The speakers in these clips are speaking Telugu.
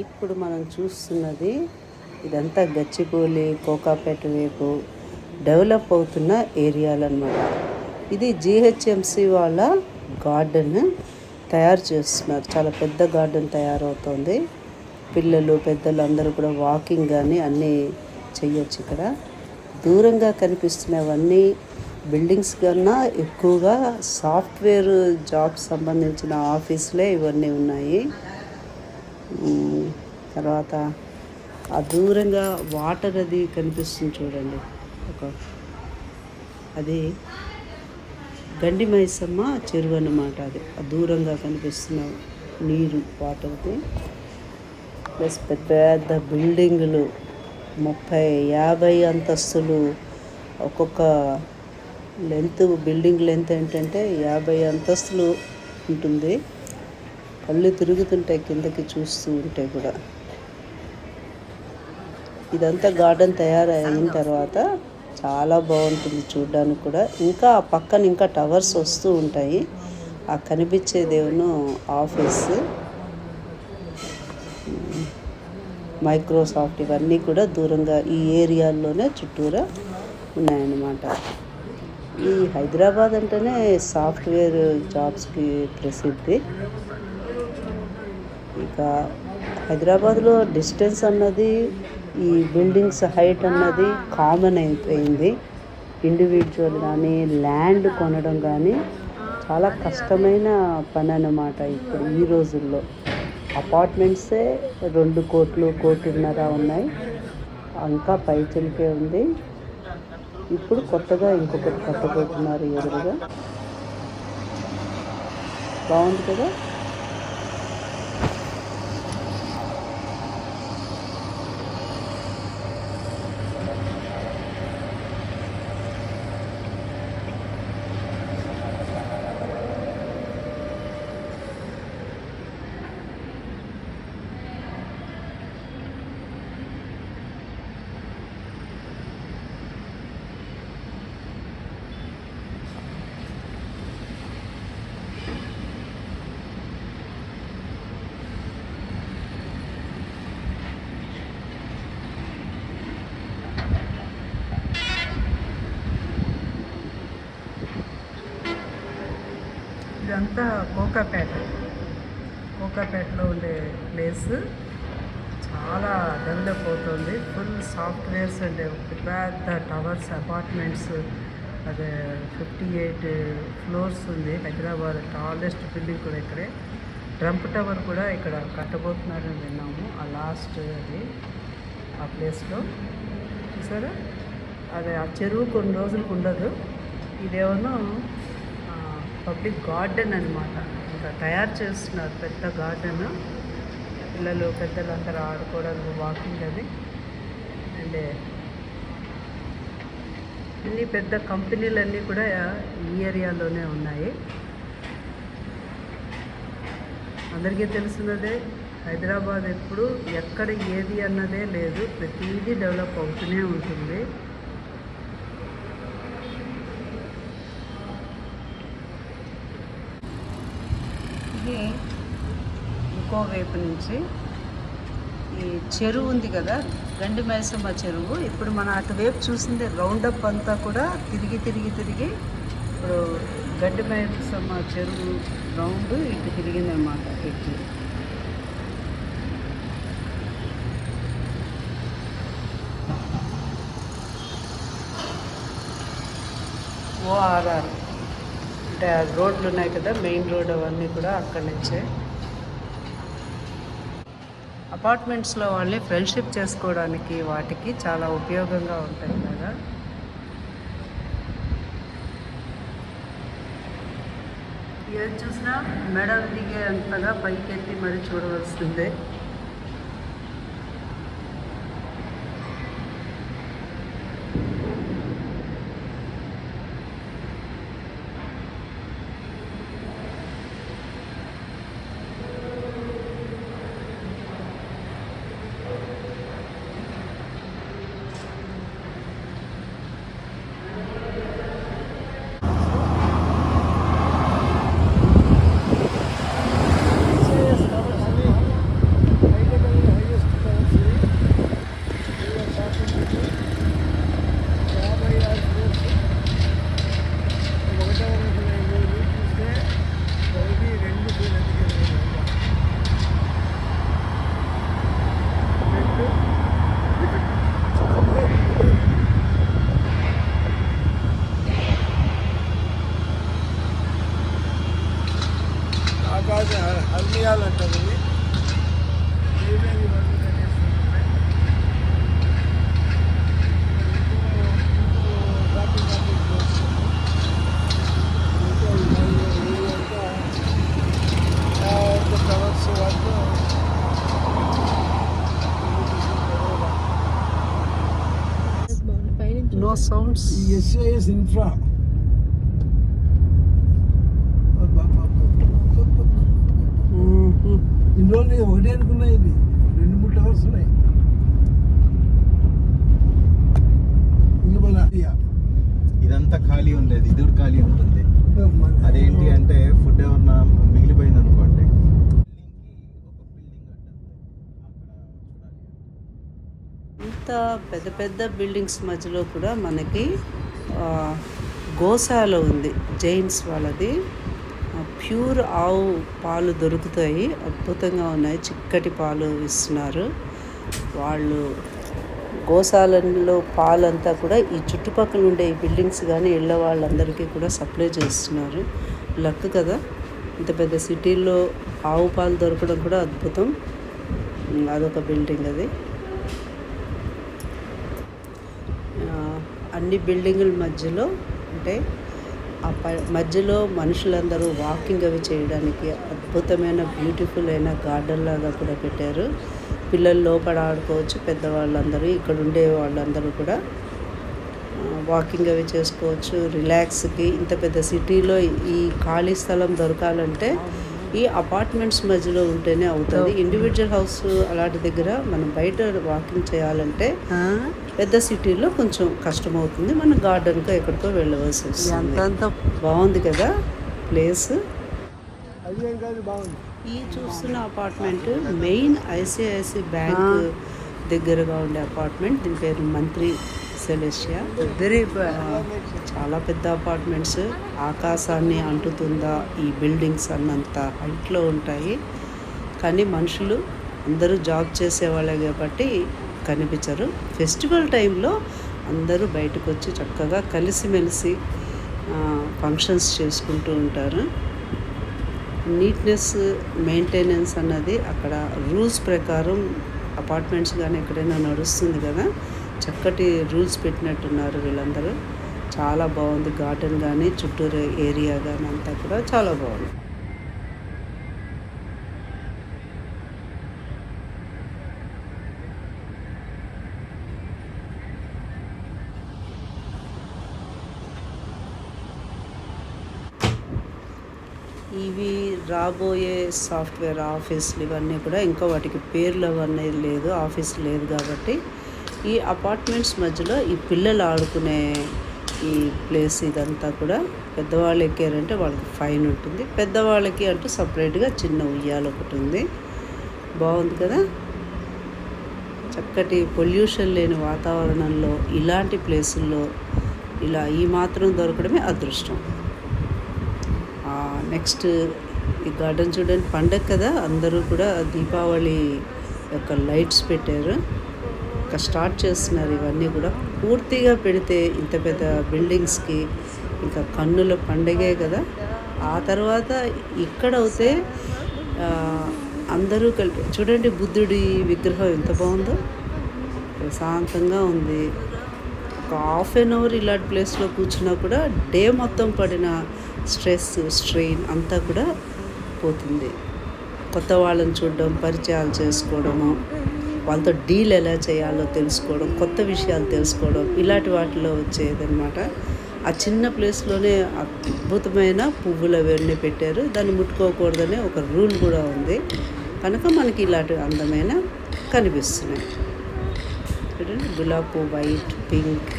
ఇప్పుడు మనం చూస్తున్నది ఇదంతా గచ్చిబౌలి కోకాపేట వైపు డెవలప్ అవుతున్న ఏరియాలు అనమాట ఇది జిహెచ్ఎంసి వాళ్ళ గార్డెన్ తయారు చేస్తున్నారు. చాలా పెద్ద గార్డెన్ తయారవుతోంది. పిల్లలు పెద్దలు అందరూ కూడా వాకింగ్ కానీ అన్నీ చేయొచ్చు ఇక్కడ. దూరంగా కనిపిస్తున్నవన్నీ బిల్డింగ్స్ కన్నా ఎక్కువగా సాఫ్ట్వేర్ జాబ్ సంబంధించిన ఆఫీసులే ఇవన్నీ ఉన్నాయి. తర్వాత ఆ దూరంగా వాటర్ అది కనిపిస్తుంది చూడండి. ఒక అది గండి మైసమ్మ చెరువు అన్నమాట అది. ఆ దూరంగా కనిపిస్తున్న నీరు వాటర్ది ప్లస్ పెద్ద పెద్ద బిల్డింగులు ముప్పై యాభై అంతస్తులు. ఒక్కొక్క లెంత్ బిల్డింగ్ లెంత్ ఏంటంటే యాభై అంతస్తులు ఉంటుంది. కళ్ళు తిరుగుతుంటాయి కిందకి చూస్తూ ఉంటే కూడా. ఇదంతా గార్డెన్ తయారైన తర్వాత చాలా బాగుంటుంది చూడడానికి కూడా. ఇంకా ఆ పక్కన ఇంకా టవర్స్ వస్తూ ఉంటాయి. ఆ కనిపించేదేమో ఆఫీస్. మైక్రోసాఫ్ట్ ఇవన్నీ కూడా దూరంగా ఈ ఏరియాల్లోనే చుట్టూరా ఉన్నాయన్నమాట. ఈ హైదరాబాద్ అంటేనే సాఫ్ట్వేర్ జాబ్స్కి ప్రసిద్ధి. ఇక హైదరాబాద్లో డిస్టెన్స్ అన్నది ఈ బిల్డింగ్స్ హైట్ అన్నది కామన్ అయిపోయింది. ఇండివిజువల్ కానీ ల్యాండ్ కొనడం కానీ చాలా కష్టమైన పని అన్నమాట ఇప్పుడు ఈ రోజుల్లో. అపార్ట్మెంట్సే రెండు కోట్లు కోటిన్నర ఉన్నాయి. ఇంకా పైచలికే ఉంది. ఇప్పుడు కొత్తగా ఇంకొకటి కట్టబోతున్నారు ఎదురుగా. బాగుంది కదా? ఇదంతా కోకాపేట. కోకాపేటలో ఉండే ప్లేస్. చాలా డెవలప్ అవుతుంది ఫుల్ సాఫ్ట్వేర్స్ అంటే పెద్ద టవర్స్ అపార్ట్మెంట్స్. అదే ఫిఫ్టీ ఎయిట్ ఫ్లోర్స్ ఉంది. హైదరాబాద్ టాలెస్ట్ బిల్డింగ్ కూడా ఇక్కడే. ట్రంప్ టవర్ కూడా ఇక్కడ కట్టబోతున్నారని విన్నాము. ఆ లాస్ట్ అది ఆ ప్లేస్లో. చూసారా? అదే ఆ చెరువు కొన్ని రోజులకు ఉండదు. ఇదేమన్నా పబ్లిక్ గార్డెన్ అన్నమాట. ఇంకా తయారు చేస్తున్నారు పెద్ద గార్డెన్. పిల్లలు పెద్దలు అందరూ ఆడుకోవడానికి వాకింగ్ అది. అండ్ అన్ని పెద్ద కంపెనీలన్నీ కూడా ఈ ఏరియాలోనే ఉన్నాయి. అందరికీ తెలిసినదే హైదరాబాద్ ఎప్పుడు ఎక్కడ ఏది అన్నదే లేదు. ప్రతిదీ డెవలప్ అవుతూనే ఉంటుంది ఇది ఇంకో వైపు నుంచి ఈ చెరువు ఉంది కదా గండి మైసమ్మ చెరువు. ఇప్పుడు మనం అటువైపు చూసింది రౌండప్ అంతా కూడా తిరిగి తిరిగి తిరిగి ఇప్పుడు గడ్డి మైసమ్మ చెరువు రౌండ్ ఇటు తిరిగిందనమాట ఇటు. ఓఆర్ఆర్ అంటే రోడ్లు ఉన్నాయి కదా మెయిన్ రోడ్ అవన్నీ కూడా అక్కడి నుంచే. అపార్ట్మెంట్స్లో వాళ్ళే ఫ్రెండ్షిప్ చేసుకోవడానికి వాటికి చాలా ఉపయోగంగా ఉంటాయి కదా. ఏది చూసినా మెడల్ దిగే అంతగా పైకెత్తి మరి చూడవలసిందే. సౌండ్స్ ఎస్ఐఎస్ ఇన్ఫ్రా ఇన్ని రోజులు ఒకటే అనుకున్నా ఇది రెండు మూడు టవర్స్ ఉన్నాయి ఇదంతా ఖాళీ ఉండేది ఇది కూడా ఖాళీ ఉంటుంది. మన- అదేంటి అంటే ఫుడ్ ఏమన్నా మిగిలిపోయింది అనుకోండి అంత పెద్ద పెద్ద బిల్డింగ్స్ మధ్యలో కూడా మనకి గోశాల ఉంది జైన్స్ వాళ్ళది. ప్యూర్ ఆవు పాలు దొరుకుతాయి అద్భుతంగా ఉన్నాయి చిక్కటి పాలు ఇస్తున్నారు. వాళ్ళు గోశాలలో పాలంతా కూడా ఈ చుట్టుపక్కల ఉండే ఈ బిల్డింగ్స్ కానీ ఇళ్ళ వాళ్ళందరికీ కూడా సప్లై చేస్తున్నారు. లక్ కదా? ఇంత పెద్ద సిటీల్లో ఆవు పాలు దొరకడం కూడా అద్భుతం. అదొక బిల్డింగ్ అది ఆ, అన్ని బిల్డింగుల మధ్యలో అంటే ఆ ప- మధ్యలో మనుషులందరూ వాకింగ్ అవి చేయడానికి అద్భుతమైన బ్యూటిఫుల్ అయిన గార్డెన్ లాగా కూడా పెట్టారు. పిల్లలు లోపల ఆడుకోవచ్చు పెద్దవాళ్ళందరూ ఇక్కడ ఉండే వాళ్ళందరూ కూడా. వాకింగ్ అవి చేసుకోవచ్చు రిలాక్స్కి. ఇంత పెద్ద సిటీలో ఈ ఖాళీ స్థలం దొరకాలంటే ఈ అపార్ట్మెంట్స్ మధ్యలో ఉంటేనే అవుతుంది. ఇండివిజువల్ హౌస్ అలాంటి దగ్గర మనం బయట వాకింగ్ చేయాలంటే పెద్ద సిటీలో కొంచెం కష్టం అవుతుంది మనం గార్డెన్కో ఎక్కడికో వెళ్ళవలసి వస్తుంది. బాగుంది కదా ప్లేస్ ఈ చూస్తున్న అపార్ట్మెంట్ మెయిన్ ఐసిఐసి బ్యాంక్ దగ్గరగా ఉండే అపార్ట్మెంట్ దీని పేరు మంత్రి సెలెషియా చాలా పెద్ద అపార్ట్మెంట్స్ ఆకాశాన్ని అంటుతుందా ఈ బిల్డింగ్స్ అన్నంత హైట్లో ఉంటాయి. కానీ మనుషులు అందరూ జాబ్ చేసేవాళ్ళే కాబట్టి కనిపించరు. ఫెస్టివల్ టైంలో అందరూ బయటకు వచ్చి చక్కగా కలిసిమెలిసి ఫంక్షన్స్ చేసుకుంటూ ఉంటారు. నీట్నెస్ మెయింటెనెన్స్ అన్నది అక్కడ రూల్స్ ప్రకారం అపార్ట్మెంట్స్ కానీ ఎక్కడైనా నడుస్తుంది కదా. చక్కటి రూల్స్ పెట్టినట్టున్నారు వీళ్ళందరూ. చాలా బాగుంది. గార్డెన్ కానీ చుట్టూరు ఏరియా కానీ అంతా కూడా చాలా బాగుంది. ఇవి రాబోయే సాఫ్ట్వేర్ ఆఫీసులు ఇవన్నీ కూడా ఇంకా వాటికి పేర్లు అవన్నీ లేదు ఆఫీస్ లేదు కాబట్టి ఈ అపార్ట్మెంట్స్ మధ్యలో ఈ పిల్లలు ఆడుకునే ఈ ప్లేస్ ఇదంతా కూడా పెద్దవాళ్ళు ఎక్కారంటే వాళ్ళకి ఫైన్ ఉంటుంది. పెద్దవాళ్ళకి అంటూ సపరేట్గా చిన్న ఉయ్యాల ఒకటి ఉంది. బాగుంది కదా? చక్కటి పొల్యూషన్ లేని వాతావరణంలో ఇలాంటి ప్లేసుల్లో ఇలా ఈ మాత్రం దొరకడమే అదృష్టం. నెక్స్ట్ ఈ గార్డెన్ చూడండి పండగ కదా? అందరూ కూడా దీపావళి యొక్క లైట్స్ పెట్టారు. ఇంకా స్టార్ట్ చేస్తున్నారు ఇవన్నీ కూడా. పూర్తిగా పెడితే ఇంత పెద్ద బిల్డింగ్స్కి ఇంకా కన్నుల పండగే కదా. ఆ తర్వాత ఇక్కడ అయితే అందరూ కలిపి చూడండి బుద్ధుడి విగ్రహం ఎంత బాగుందో. ప్రశాంతంగా ఉంది. ఒక హాఫ్ అన్ అవర్ ఇలాంటి ప్లేస్లో కూర్చున్నా కూడా డే మొత్తం పడిన స్ట్రెస్ స్ట్రెయిన్ అంతా కూడా పోతుంది. కొత్త వాళ్ళని చూడడం పరిచయాలు చేసుకోవడము. వాళ్ళతో డీల్ ఎలా చేయాలో తెలుసుకోవడం కొత్త విషయాలు తెలుసుకోవడం ఇలాంటి వాటిలో వచ్చేదనమాట ఆ చిన్న ప్లేస్లోనే అద్భుతమైన పువ్వులు అవన్నీ పెట్టారు. దాన్ని ముట్టుకోకూడదనే ఒక రూల్ కూడా ఉంది. కనుక మనకి ఇలాంటి అందమైన కనిపిస్తున్నాయి. చూడండి గులాబీ వైట్ పింక్.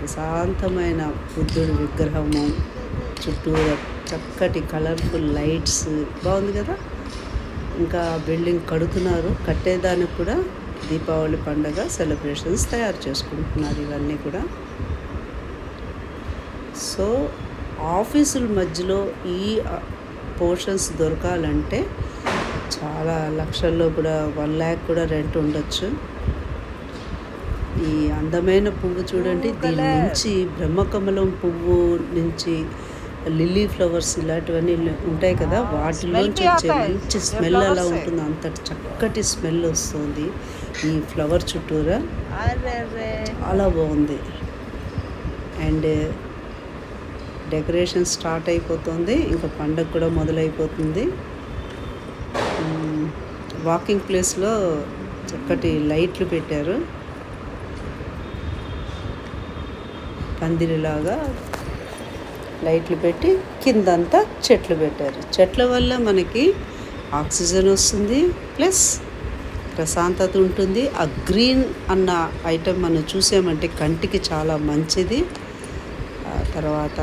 ప్రశాంతమైన బుద్ధుడి విగ్రహము చుట్టూరా చక్కటి కలర్ఫుల్ లైట్స్. బాగుంది కదా? ఇంకా బిల్డింగ్ కడుతున్నారు. కట్టేదానికి కూడా దీపావళి పండగ సెలబ్రేషన్స్ తయారు చేసుకుంటున్నారు ఇవన్నీ కూడా. సో ఆఫీసుల మధ్యలో ఈ పోర్షన్స్ దొరకాలంటే చాలా లక్షల్లో కూడా వన్ ల్యాక్ కూడా రెంట్ ఉండొచ్చు. ఈ అందమైన పువ్వు చూడండి దీని నుంచి బ్రహ్మకమలం పువ్వు నుంచి లిల్లీ ఫ్లవర్స్ ఇలాంటివన్నీ ఉంటాయి కదా వాటిలోంచి వచ్చే మంచి స్మెల్ అలా ఉంటుంది. అంత చక్కటి స్మెల్ వస్తుంది ఈ ఫ్లవర్ చుట్టూరా. చాలా బాగుంది. అండ్ డెకరేషన్ స్టార్ట్ అయిపోతుంది. ఇంకా పండగ కూడా మొదలైపోతుంది. వాకింగ్ ప్లేస్లో చక్కటి లైట్లు పెట్టారు. పందిరిలాగా లైట్లు పెట్టి కిందంతా చెట్లు పెట్టారు. చెట్ల వల్ల మనకి ఆక్సిజన్ వస్తుంది ప్లస్ ప్రశాంతత ఉంటుంది. ఆ గ్రీన్ అన్న ఐటెం మనం చూసామంటే కంటికి చాలా మంచిది. ఆ తర్వాత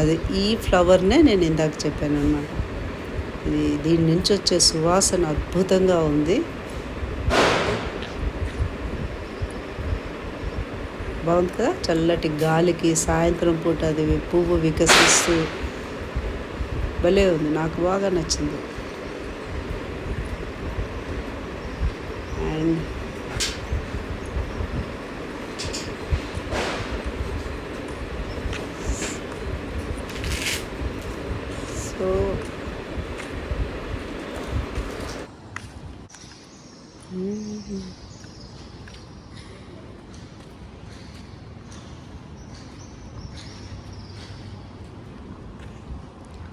అది ఈ ఫ్లవర్నే నేను ఇందాక చెప్పాను అన్నమాట ఇది దీని నుంచి వచ్చే సువాసన అద్భుతంగా ఉంది. బాగుంది కదా? చల్లటి గాలికి సాయంత్రం పూట అది పువ్వు వికసిస్తూ భలే ఉంది. నాకు బాగా నచ్చింది. And so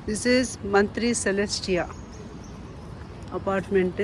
this is Mantri Celestia apartment